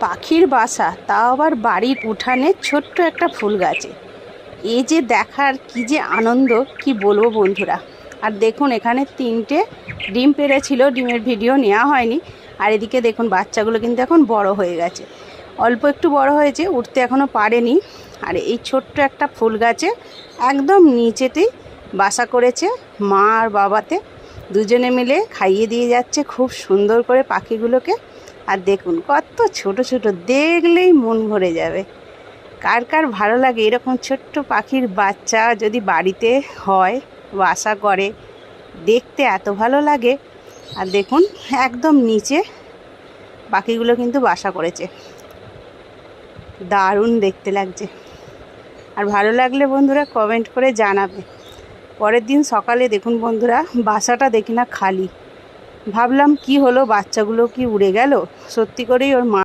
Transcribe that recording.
পাখির বাসা তাও আবার বাড়ির উঠানে ছোট্ট একটা ফুল গাছে এই যে দেখার কি যে আনন্দ, কি বলব বন্ধুরা? আর দেখুন, এখানে তিনটে ডিম পেড়েছিল ডিমের ভিডিও নেওয়া হয়নি। আর এদিকে দেখুন, বাচ্চাগুলো কিন্তু এখন বড় হয়ে গেছে। অল্প একটু বড় হয়েছে, উঠতে এখনও পারেনি। আর এই ছোট্ট একটা ফুল গাছে একদম নিচেতেই বাসা করেছে মা আর বাবাতে। দুজনে মিলে খাইয়ে দিয়ে যাচ্ছে, খুব সুন্দর করে পাখিগুলোকে। আর দেখুন, কত ছোট ছোট দেখলেই মন ভরে যাবে। কার কার ভালো লাগে এরকম ছোট্ট পাখির বাচ্চা যদি বাড়িতে হয় বাসা করে, দেখতে এত ভালো লাগে। আর দেখুন, একদম নিচে পাখিগুলো কিন্তু বাসা করেছে। দারুণ দেখতে লাগছে। আর ভালো লাগলে বন্ধুরা কমেন্ট করে জানাবে। পরের দিন সকালে দেখুন বন্ধুরা, বাসাটা দেখি না খালি। ভাবলাম কি হলো বাচ্চাগুলো কি উড়ে গেল? সত্যি করেই ওর মা